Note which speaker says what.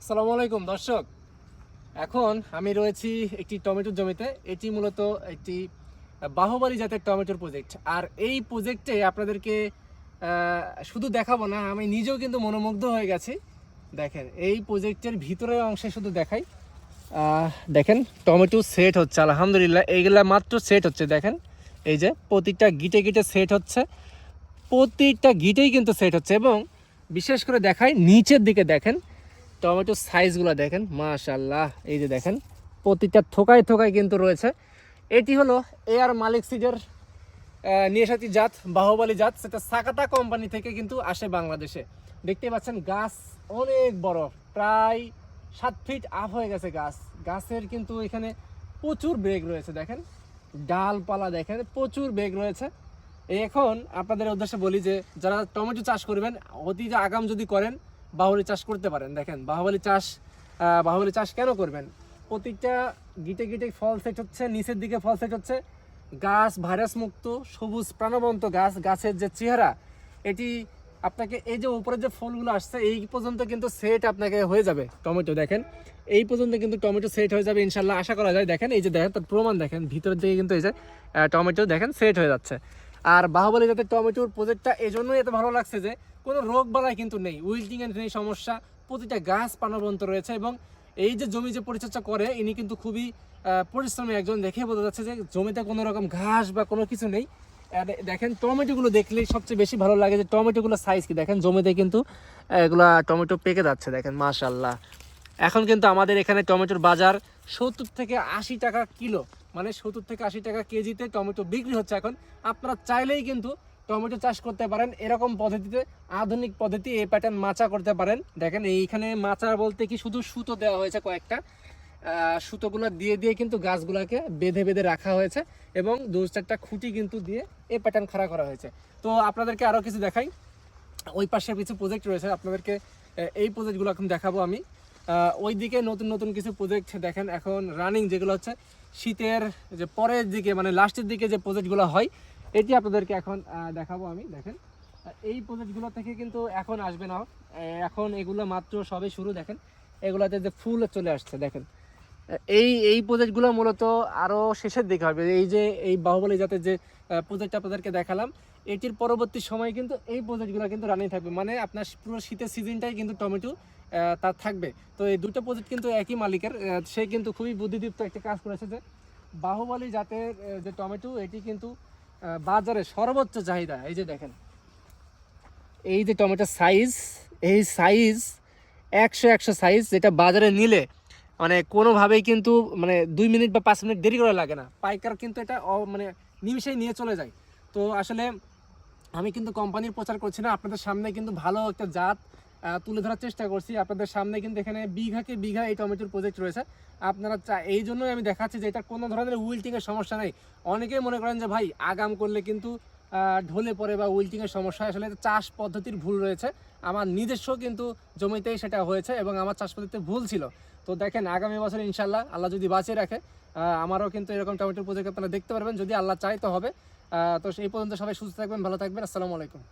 Speaker 1: আসসালামু আলাইকুম, দর্শক। এখন আমি রয়েছি একটি টমেটোর জমিতে। এটি মূলত একটি বাহুবালী জাতের টমেটোর প্রজেক্ট আর এই প্রজেক্টে আপনাদেরকে শুধু দেখাবো না, আমি নিজেও কিন্তু মনোমুগ্ধ হয়ে গেছি। দেখেন, এই প্রজেক্টের ভিতরের অংশে শুধু দেখাই। দেখেন, টমেটো সেট হচ্ছে, আলহামদুলিল্লাহ। এইগুলা মাত্র সেট হচ্ছে, দেখেন। এই যে, প্রতিটা গিটে গিটে সেট হচ্ছে। প্রতিটা গিটেই কিন্তু সেট হচ্ছে এবং বিশেষ করে দেখাই, নিচের দিকে দেখেন টমেটোর সাইজগুলো দেখেন মাশাল্লাহ এই যে দেখেন, প্রতিটা থোকায় থোকায় কিন্তু রয়েছে। এটি হলো এয়ার মালিক সিডের নিয়েসাতি জাত, বাহুবলী জাত, সেটা সাকাতা কোম্পানি থেকে কিন্তু আসে বাংলাদেশে। দেখতে পাচ্ছেন, গাছ অনেক বড়, প্রায় সাত ফিট আপ হয়ে গেছে গাছ। গাছের কিন্তু এখানে প্রচুর বেগ রয়েছে, দেখেন, ডালপালা দেখেন, প্রচুর বেগ রয়েছে। এখন আপনাদের উদ্দেশ্যে বলি যে, যারা টমেটো চাষ করবেন অতি আগাম যদি করেন, বাহুবলী চাষ করতে পারেন। দেখেন, বাহুবলি চাষ বাহুবলী চাষ কেন করবেন? প্রতিটা গিটে গিটে ফল সেট হচ্ছে, নিচের দিকে ফল সেট হচ্ছে। গাছ ভাইরাস মুক্ত, সবুজ, প্রাণবন্ত গাছ, গাছের যে চেহারা, এটি আপনাকে এই যে উপরে যে ফুলগুলো আসছে, এই পর্যন্ত কিন্তু সেট আপনাকে হয়ে যাবে টমেটো, দেখেন। এই পর্যন্ত কিন্তু টমেটো সেট হয়ে যাবে ইনশাল্লাহ আশা করা যায়। দেখেন, এই যে দেখেন, তার প্রমাণ দেখেন, ভিতরের দিকে কিন্তু এই যে টমেটো, দেখেন সেট হয়ে যাচ্ছে। আর বাহুবলী জাতের টমেটোর প্রজেক্টটা এই জন্যই এত ভালো লাগছে যে কোনো রোগ বালাই কিন্তু নেই। উইল্টিং এর নেই সমস্যা, প্রতিটা গাছ প্রাণবন্ত রয়েছে এবং এই যে জমি যে পরিচর্যা করে, ইনি কিন্তু খুবই পরিশ্রমী একজন দেখে বোঝা যাচ্ছে যে জমিতে কোনো রকম ঘাস বা কোনো কিছু নেই। দেখেন টমেটোগুলো দেখলেই সবচেয়ে বেশি ভালো লাগে যে টমেটোগুলো সাইজ কি। দেখেন জমিতে কিন্তু এগুলা টমেটো পেকে যাচ্ছে, দেখেন মাশাল্লাহ এখন কিন্তু আমাদের এখানে টমেটোর বাজার সত্তর থেকে আশি টাকা কিলো। মানে সত্তর থেকে আশি টাকা কেজিতে টমেটো বিক্রি হচ্ছে এখন। আপনারা চাইলেই কিন্তু টমেটো চাষ করতে পারেন, এরকম পদ্ধতিতে, আধুনিক পদ্ধতি এই প্যাটার্ন মাচা করতে পারেন। দেখেন, এইখানে মাচা বলতে কি শুধু সুতো দেওয়া হয়েছে কয়েকটা। সুতোগুলো দিয়ে দিয়ে কিন্তু গাছগুলোকে বেঁধে বেঁধে রাখা হয়েছে এবং দু চারটা খুঁটি কিন্তু দিয়ে এই প্যাটার্ন খাড়া করা হয়েছে। তো আপনাদেরকে আরও কিছু দেখাই। ওই পাশে কিছু প্রজেক্ট রয়েছে, আপনাদেরকে এই প্রজেক্টগুলো এখন দেখাবো আমি। ওইদিকে নতুন নতুন কিছু প্রজেক্ট দেখেন। এখন রানিং যেগুলো হচ্ছে, শীতের যে পরের দিকে মানে লাস্টের দিকে যে প্রজেক্টগুলো হয়, এটি আপনাদেরকে এখন দেখাবো আমি, দেখেন। এই প্রজেক্টগুলো থেকে কিন্তু এখন আসবে না। এখন এগুলো মাত্র সবে শুরু, দেখেন। এগুলোতে যে ফুল চলে আসছে, দেখেন। এই এই প্রজেক্টগুলো মূলত আরও শেষের দিকে হবে। এই যে, এই বাহুবলী জাতের যে প্রজেক্ট আপনাদেরকে দেখালাম, এটির পরবর্তী সময় কিন্তু এই প্রজেক্টগুলো কিন্তু রানিং থাকবে। মানে আপনার পুরো শীতের সিজনটাই কিন্তু টমেটো তার থাকবে। তো এই দুটো প্রজেক্ট কিন্তু একই মালিকের সে কিন্তু খুবই বুদ্ধিদীপ্ত একটি কাজ করেছে যে, বাহুবলী জাতের যে টমেটো, এটি কিন্তু বাজারে সর্বোচ্চ চাহিদা। এই যে দেখেন, এই যে টমেটোর সাইজ এই সাইজ একশো একশো সাইজ যেটা বাজারে নিলে মানে কোনোভাবেই কিন্তু মানে দুই মিনিট বা পাঁচ মিনিট দেরি করা লাগে না। পাইকার কিন্তু এটা মানে নিমিশেই নিয়ে চলে যায়। তো আসলে আমি কিন্তু কোম্পানির প্রচার করছি না, আপনাদের সামনে কিন্তু ভালো একটা জাত তুলে ধরার চেষ্টা করছি। আপনাদের সামনে কিন্তু এখানে বিঘাকে বিঘা এই টমেটোর প্রজেক্ট রয়েছে। আপনারা এই জন্যই আমি দেখাচ্ছি যে এটা কোনো ধরনের উইল্টিংয়ের সমস্যা নেই। অনেকেই মনে করেন যে ভাই, আগাম করলে কিন্তু ঢলে পড়ে বা উইল্টিংয়ের সমস্যা আসলে চাষ পদ্ধতির ভুল রয়েছে। আমার নিজস্ব কিন্তু জমিতেই সেটা হয়েছে এবং আমার চাষ পদ্ধতিতে ভুল ছিল। তো দেখেন, আগামী বছর ইনশাল্লাহ আল্লাহ যদি বাঁচিয়ে রাখে আমারও কিন্তু এরকম টমেটোর প্রজেক্ট আপনারা দেখতে পারবেন। যদি আল্লাহ চাই তো হবে। তো সেই পর্যন্ত সবাই সুস্থ থাকবেন, ভালো থাকবেন। আসসালামু আলাইকুম।